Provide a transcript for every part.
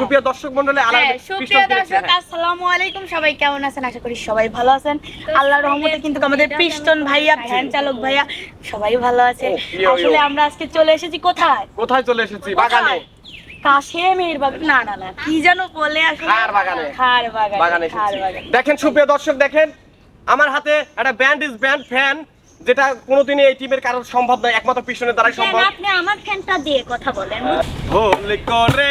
সুপ্রিয় দর্শক মন্ডলী হ্যাঁ, সুপ্রিয় দর্শক আসসালামু আলাইকুম। সবাই কেমন আছেন? আশা করি সবাই ভালো আছেন। আল্লাহর রহমতে কিন্তু আমাদের পিস্টন ভাইয়া ভ্যান চালক ভাইয়া সবাই ভালো আছে। আসলে আমরা আজকে চলে এসেছি কোথায়? কোথায় চলে এসেছি? বাগানে। কাশেমের বাগান। না না না কি যেন বলে আসলে। খার বাগানে। খার বাগানে বাগানে খার এসেছি। বাগানে। দেখেন সুপ্রিয় দর্শক দেখেন আমার হাতে একটা ব্যান্ড ইজ ব্যান্ড ফ্যান যেটা কোনোদিনই এই টিমের কারোর সম্ভব নয় একমাত্র পিছনের দ্বারাই সম্ভব। আপনি আমার ফ্যানটা দিয়ে কথা বলেন। ভুল করে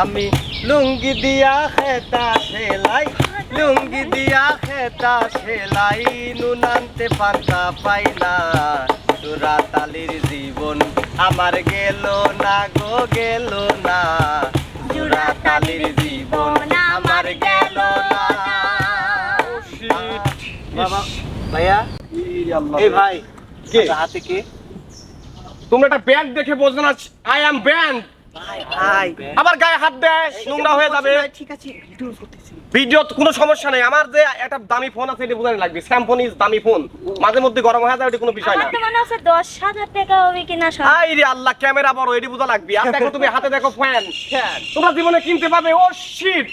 আমি লুঙ্গি দিয়া খেতা সেলাই লুঙ্গি দিয়া খেতা সেলাই নুন আনতে পান্তা পাই না তোরা তালির জীবন আমার গেল না গো গেল না। জোড়া তালির জীবন আমার গেল না। বাবা ভাইয়া? এই ভাই. কে? হাতে কে? তোমরা একটা ব্যান্ড দেখে বোঝো না আই অ্যাম ব্যান্ড ভাই আবার গায়ে হাত দেয় নোংরা হয়ে যাবে। ঠিক আছে ভিডিও কোনো সমস্যা নেই। আমার যে একটা দামি ফোন আছে এটা বোঝানো লাগবে। স্যামফোন ইজ দামি ফোন মাঝে মধ্যে গরম হয়ে যায় ওটা কোনো বিষয় না। আমার মনে টাকা হবে কিনা সব। আই রে আল্লাহ ক্যামেরা বড় এটি বোঝা লাগবে। আর দেখো তুমি হাতে দেখো ফ্যান তোমরা জীবনে কিনতে পাবে ও শিট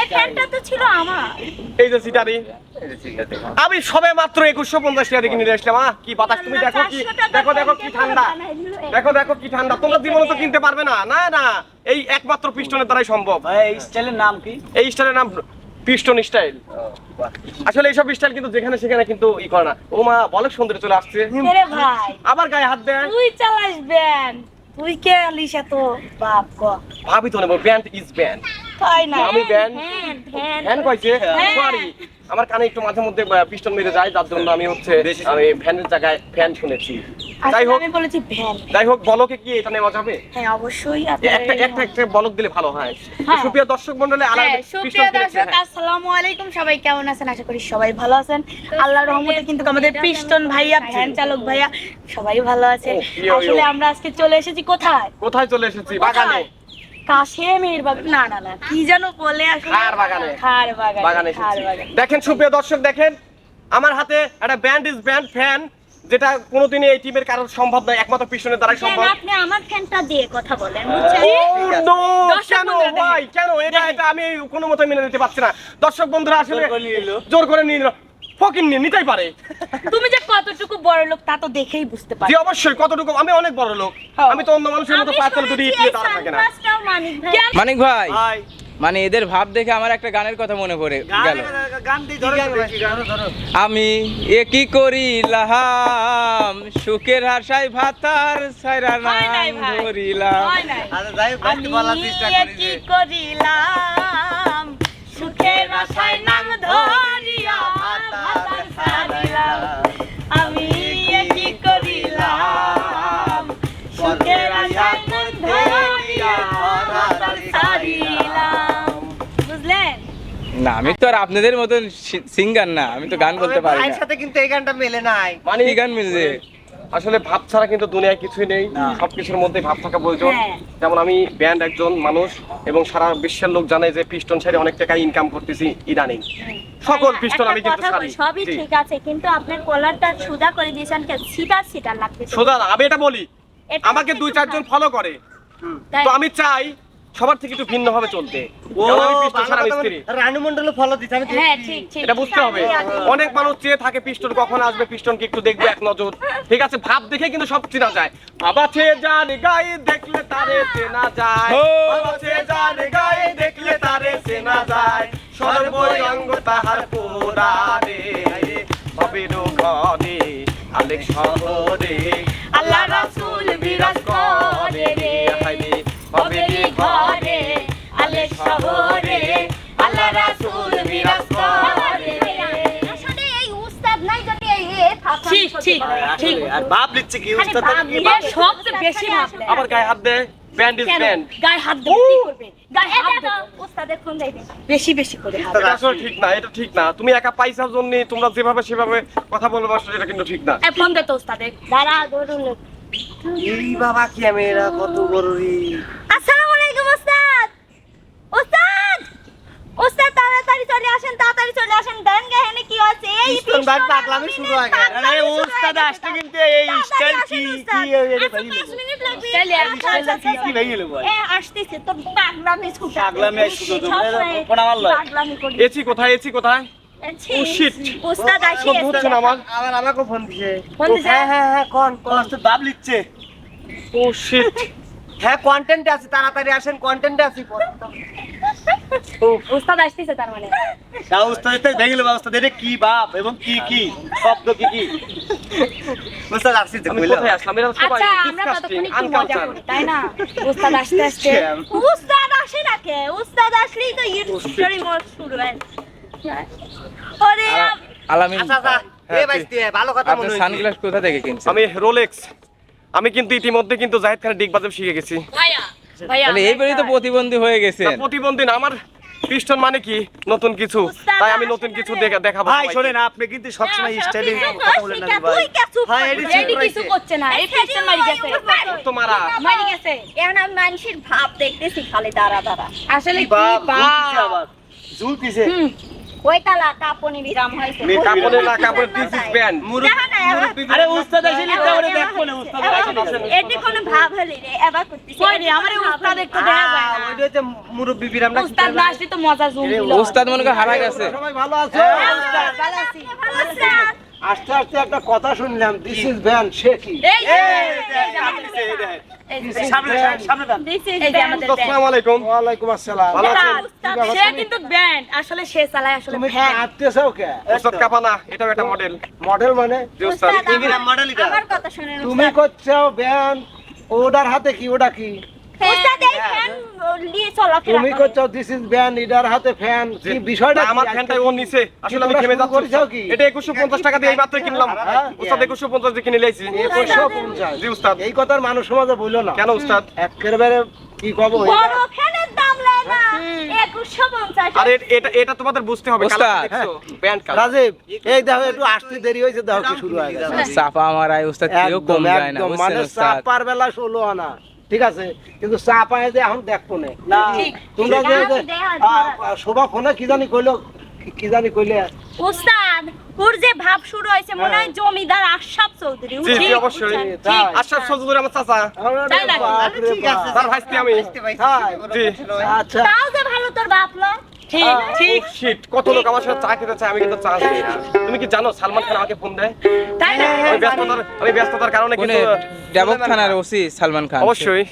এই ফ্যানটা তো ছিল আমার। এই যে সিটারি। আমি সবে মাত্র একুশশো পঞ্চাশ টাকা দিয়ে কিনে নিয়ে আসলাম। কি বাতাস। তুমি দেখো কি দেখো দেখো কি ঠান্ডা। দেখো দেখো কি ঠান্ডা। তোমরা জীবনে তো কিনতে পারবে না। না না। এই একমাত্র পিস্টনের দ্বারাই সম্ভব। এই স্টাইলের নাম কি? এই স্টাইলের নাম পিস্টন স্টাইল। আসলে এইসব স্টাইল কিন্তু যেখানে সেখানে কিন্তু ই করে না। ও মা বলে সুন্দর চলে আসছে। রে ভাই। আবার গায়ে হাত দেয় তুই চালাস ব্যান তুই কে আলিশা তো বাপ গো ভাবি তো নেব ব্যান্ড ইজ ব্যান্ড। তাই না। আমি ভ্যান ভ্যান কইছে হ্যাঁ। সরি। আমার কানে একটু মাঝে মধ্যে পিস্টন মেরে যায় যার জন্য আমি হচ্ছে আমি ফ্যানের জায়গায় ফ্যান শুনেছি। যাই হোক আমি বলেছি ভ্যান। যাই হোক বলকে কি এটা নেওয়া যাবে? হ্যাঁ অবশ্যই একটা একটা একটা বলক দিলে ভালো হয়। হ্যাঁ। সুপ্রিয় দর্শক আলাদা হ্যাঁ, সুপ্রিয় দর্শক আসসালামু আলাইকুম। সবাই কেমন আছেন? আশা করি সবাই ভালো আছেন। আল্লাহর রহমতে কিন্তু আমাদের পিস্টন ভাইয়া ভ্যান চালক ভাইয়া সবাই ভালো আছে। আসলে আমরা আজকে চলে এসেছি কোথায়? কোথায় চলে এসেছি? বাগানে। কাশেমের বাগান না না না কি যেন বলে আসলে। খার বাগানে। খার বাগানে বাগানে খার বাগানে। দেখেন সুপ্রিয় দর্শক দেখেন আমার হাতে একটা ব্যান্ড ইজ ব্যান্ড ফ্যান যেটা কোনোদিনই এই টিমের কারণ সম্ভব নয় একমাত্র পিছনের দ্বারাই সম্ভব। আপনি আমার ফ্যানটা দিয়ে কথা বলেন বুঝছেন? কেন? ভাই কেন? এটা এটা আমি কোনো মতে মেনে নিতে পারছি না। দর্শক বন্ধুরা আসলে জোর করে নিয়ে নিলো। নিয়ে নিতেই পারে। তুমি যে কতটুকু বড় লোক তা তো দেখেই বুঝতে পারি। জি অবশ্যই কতটুকু আমি অনেক বড় লোক। হ্যাঁ। আমি তো অন্য মানুষের মতো পাঁচ দুটি ইটলিয়ে দাঁড়া থাকে না। মানিক ভাই। মানিক ভাই ভাই মানে এদের ভাব দেখে আমার একটা গানের কথা মনে পড়ে গেল। গান দিয়ে ধরো ধরো ধরো। আমি এ কি করিলাম? সুখের হাসাই ভাতার সাইরা নাই নাম ধরিলাম। আমি কি করিলাম? সুখের আশায় নাম ধরিয়া ভাতার ছাড়িলাম আমি কি করিলাম। সুখের আশায় নাম ধরিয়া ভাতার ছাড়িলাম বুঝলেন? না আমি তো আর আপনাদের মতন সিঙ্গার না আমি তো গান বলতে পারি না। সাথে কিন্তু এই গানটা মেলে নাই। মানে কি গান মিলছে? আসলে ভাব ছাড়া কিন্তু দুনিয়ায় কিছুই নেই। সবকিছুর মধ্যে ভাব থাকা প্রয়োজন। হ্যাঁ। যেমন আমি ব্যান্ড একজন মানুষ এবং সারা বিশ্বের লোক জানে যে পিস্টন সাইডে অনেক টাকা ইনকাম করতেছি ইদানিং। সকল পিস্টন আমি কিন্তু ছাড়ি। সবই ঠিক আছে কিন্তু আপনার কলারটা সুদা করে দিয়েছেন কেন? সিটার সিটার লাগতেছে। না, আমি এটা বলি। আমাকে দুই চারজন ফলো করে। তো আমি চাই সবার থেকে একটু ভিন্ন ভাবে চলতে অনেক মানুষ চেয়ে থাকে পিস্টন কখন আসবে পিস্টন পিস্টনকে একটু দেখবে এক নজর। ঠিক আছে ভাব দেখে কিন্তু সব চেনা যায়। বাবা ছেয়ে জানে গাই দেখলে তারে চেনা যায়। বাবা ছেয়ে যার গাই দেখলে তারে চেনা যায়। সর্বঙ্গ তাহার পোড়া রে হবে রোগনে আলেক শহরে। ঠিক ঠিক আর বাপ লিখছে কি? উস্তাদ সবচেয়ে বেশি। আবার গায়ে হাত দে ব্যান্ড ইজ ব্যান্ড গায়ে হাত কি করবে? গায়ে হাত দেবে। বেশি বেশি করে হাত আসলে ঠিক না এটা ঠিক না। তুমি একা পয়সার জন্য তোমরা যেভাবে সেভাবে কথা বলবে আসলে এটা কিন্তু ঠিক না। ফোন দে তো দাঁড়া এই বাবা কি আমি এরা কত বড় রে। আসসালামু আলাইকুম ওস্তাদ ওস্তাদ ওস্তাদ তাড়াতাড়ি চলে আসেন তাড়াতাড়ি চলে আসেন দেন গাহেনে কি আছে এই পিস্তল ভাই পাগলামি শুরু হয়ে গেছে। আরে শুরু হয়ে ওস্তাদ আসতে কিন্তু এই স্টাইল কি। কি এই আচ্ছা, ভাই পাঁচ মিনিট লাগবে। তাইলে আচ্ছা, আচ্ছা, আচ্ছা, কি ভাই গেল ভাই এ আসতেছে তোর পাগলামি ছুটা পাগলামি কোনা মারলো। পাগলামি করি এসি কোথায় এসি কোথায় ছি, ও, shit. ওস্তাদ তো বুঝছে আসিয়েছে না আমার আবার আমাকে ফোন দিছে ফোন দিছে? হ্যাঁ হ্যাঁ হ্যাঁ কোন কোন উস্তাদ বাপ লিখছে ও শিট হ্যাঁ কন্টেন্ট আছে তাড়াতাড়ি আসেন কন্টেন্ট আছে ওস্তাদ আসতেছে তার মানে। তা উস্তাদ তো দেখে গেল উস্তাদ এটা কি বাপ এবং কি কি? শব্দ কি কি? উস্তাদ আসছে আমি কইলো কোথায় আসলাম? এরা সবাই আচ্ছা আমরা ততক্ষণ একটু মজা করি তাই না? ওস্তাদ আসতে আসতে। উস্তাদ আসে না কে? উস্তাদ আসলেই তো ইট স্টোরি মোর শুরু হয়। ওরে আলামিন আচ্ছা আচ্ছা হ্যাঁ, এ বাইস্তি ভালো কথা মনে হইছে সানগ্লাস কোথা থেকে কিনছেন? আমি রোলেক্স আমি কিন্তু ইতিমধ্যে কিন্তু জাহিদ খানের ডিগ বাজাব শিখে গেছি। ভাইয়া তাহলে এইবারই তো প্রতিবন্ধী হয়ে গেছেন। তা প্রতিবন্ধী না আমার পিস্টন মানে কি? নতুন কিছু। তাই আমি নতুন কিছু দেখাবো ভাই। শোনেন আপনি কিন্তু সবসময় হ্যাঁ, স্টাইলে কথা বলেন না ভাই। হ্যাঁ, কর? এডি কিছু করছে না। এই পিস্টন মারি গেছে। তো মারা মারি গেছে। এখন আমি মানুষের ভাব দেখতেছি খালি দাঁড়া দাঁড়া। আসলে কি বাপ ঝুলতিছে কাপনি বিরাম হয়েছে। না দিস ইজ আরে উস্তাদ আসে লিখতে পারে দেখো না উস্তাদ আসে এটি কোনো ভাব হলি রে এবার করতেছি কই রে আমার উস্তাদ একটু দেখা যায় না। ওইটা হচ্ছে মুরব্বি বিরাম না উস্তাদ না আসলে তো মজা জুম দিল। উস্তাদ মনে করে হারা গেছে। সবাই ভালো আছো? হ্যাঁ, উস্তাদ, ভালো আছি। উস্তাদ, আস্তে আস্তে একটা কথা শুনলাম দিস ইজ ভ্যান সে কি? এই তুমি মডেল মানে? জি ওস্তাদ। উস্তাদ, এই বিরাম মডেল এটা আমার কথা শুনেন তুমি করছ ব্যান ওটার হাতে কি ওটা কি? উস্তাদ, এই ফ্যান নিয়ে চলাফেরা তুমি করছ দিস ইজ ভ্যান এটার হাতে ফ্যান কি বিষয়টা আমার ফ্যানটাই ও নিছে। আসলে আমি খেমে যাচ্ছি। কি? এটা একুশশো পঞ্চাশ টাকা দিয়ে এই মাত্র কিনলাম। হ্যাঁ? ওস্তাদ একুশশো পঞ্চাশ দিয়ে কিনে লাইছি একুশশো পঞ্চাশ। জি উস্তাদ এই কথার মানুষ সমাজে বলল না। কেন উস্তাদ একেবারে কি কব বড় ফ্যানের দাম লেয় 2150 আরে এটা এটা তোমাদের বুঝতে হবে কালার দেখছ? Band colour. রাজীব এই দেখো একটু আসতে দেরি হয়েছে দেখো কি শুরু হয়ে। গেছে চাপা মারায় উস্তাদ কেউ কম যায় না মানে চাপার বেলা ষোলো আনা। ঠিক আছে? কিন্তু চা পায় যে এখন দেখব না। না। তোমরা যে শোভা ফোনে কি জানি কইলো কি- জানি কইলে। উস্তাদ ওর যে ভাব শুরু হয়েছে মনে হয় জমিদার আশরাফ চৌধুরী। জি অবশ্যই? আশরাফ চৌধুরী আমার চাচা। তাই নাকি? ঠিক আছে স্যার। ভাইস্তি আমি? জি আচ্ছা। তাও যে ভালো তোর বাপ লো ঠিক ঠিক। শিট কত লোক আমার সাথে চা খেতে চায় আমি কিন্তু চা দিই না। তুমি কি জানো সালমান খান আমাকে ফোন দেয়? তাই না? আমি ব্যস্ততার আমি ব্যস্ততার কারণে কিন্তু ওসি সালমান খান অবশ্যই।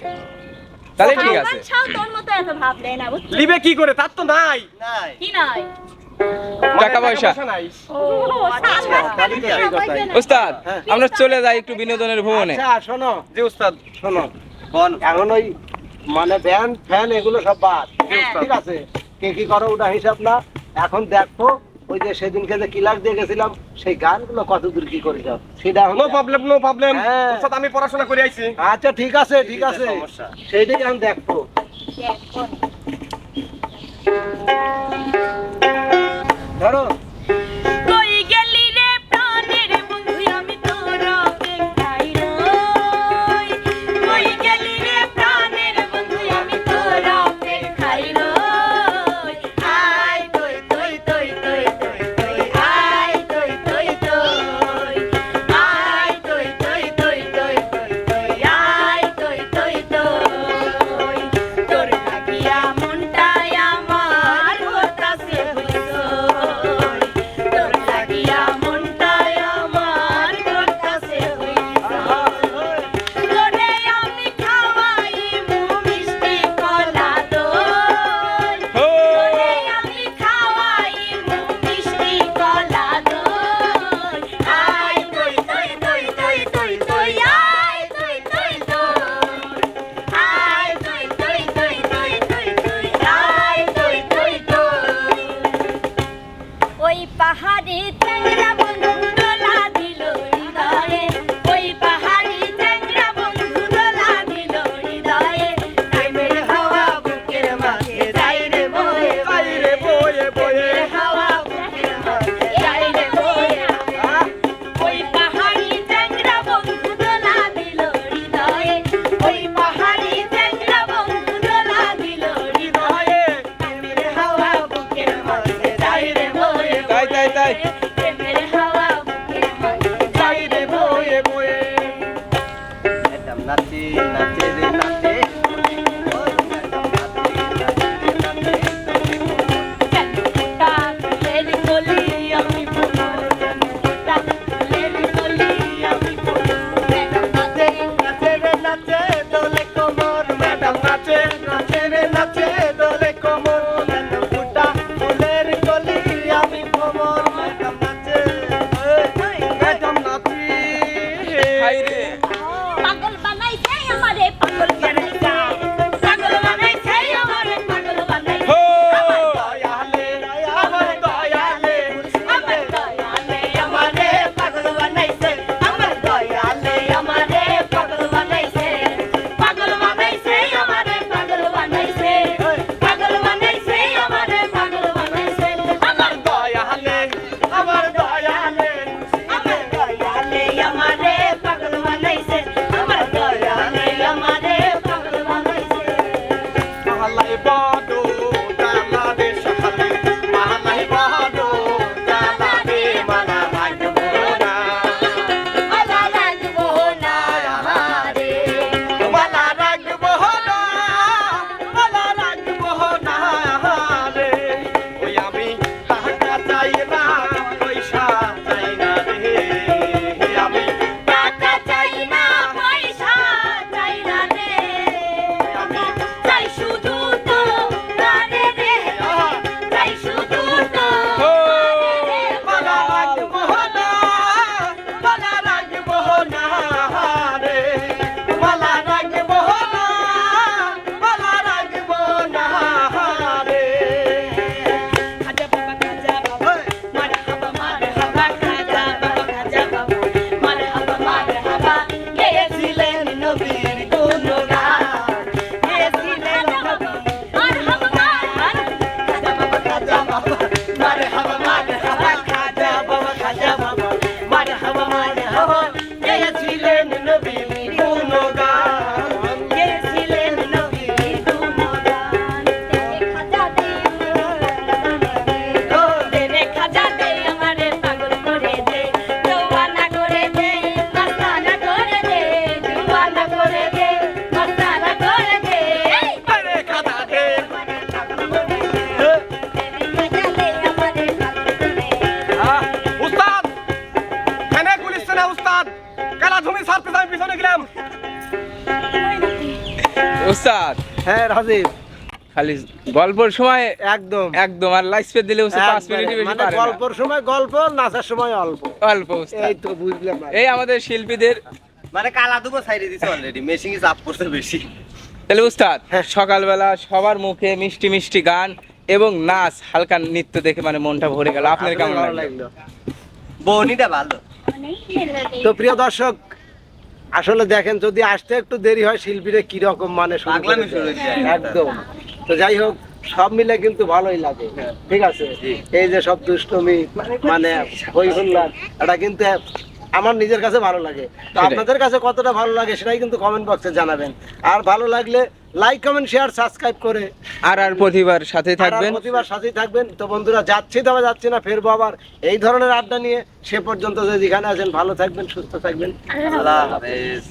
তাহলে ঠিক আছে। তোর মতো এত ভাব দেয় না লিবে কি করে? তার তো নাই। নাই। কি নাই? টাকা পয়সা। উস্তাদ আমরা চলে যাই একটু বিনোদনের ভ্রমণে আচ্ছা শোনো। জি উস্তাদ। শোনো কোন এখন ওই মানে ব্যান ফ্যান এগুলো সব বাদ। হ্যাঁ। ঠিক আছে? কে কি করো ওটা হিসাব না। এখন দেখো ওই যে সেদিনকে যে কিলার দিয়ে গেছিলাম সেই গানগুলো কত দূর কি করে যাও। সেটা হলো নো প্রবলেম নো প্রবলেম হ্যাঁ। আমি পড়াশোনা করে আইছি। আচ্ছা ঠিক আছে ঠিক আছে। সমস্যা। সেইটাই আমি দেখো। ধরো। রাজীব খালি গল্পর সময় একদম। একদম আর লাইফ স্পেড দিলে পাঁচ মিনিট বেশি মানে পারে। গল্পর সময় গল্প নাচার সময় অল্প। অল্প এই তো বুঝলাম এই আমাদের শিল্পীদের মানে কালা দিছে অলরেডি মেশিং চাপ পড়ছে বেশি। তাহলে উস্তাদ হ্যাঁ। সকালবেলা সবার মুখে মিষ্টি মিষ্টি গান এবং নাচ হালকা নৃত্য দেখে মানে মনটা ভরে গেল। আপনার কেমন লাগল? বৌনিটা ভালো। তো প্রিয় দর্শক আসলে দেখেন যদি আসতে একটু দেরি হয় শিল্পীরা কীরকম মানে হয়ে। একদম। তো যাই হোক সব মিলে কিন্তু ভালোই লাগে। ঠিক আছে? এই যে সব দুষ্টমি মানে হই হুল্লার এটা কিন্তু আমার নিজের কাছে ভালো লাগে। তো আপনাদের কাছে কতটা ভালো লাগে সেটাই কিন্তু কমেন্ট বক্সে জানাবেন। আর ভালো লাগলে লাইক কমেন্ট শেয়ার সাবস্ক্রাইব করে। আর আর প্রতিবার সাথে থাকবেন। প্রতিবার সাথেই থাকবেন। তো বন্ধুরা যাচ্ছি তবে যাচ্ছি না ফেরবো আবার। এই ধরনের আড্ডা নিয়ে সে পর্যন্ত যে যেখানে আছেন ভালো থাকবেন সুস্থ থাকবেন। আল্লাহ হাফেজ।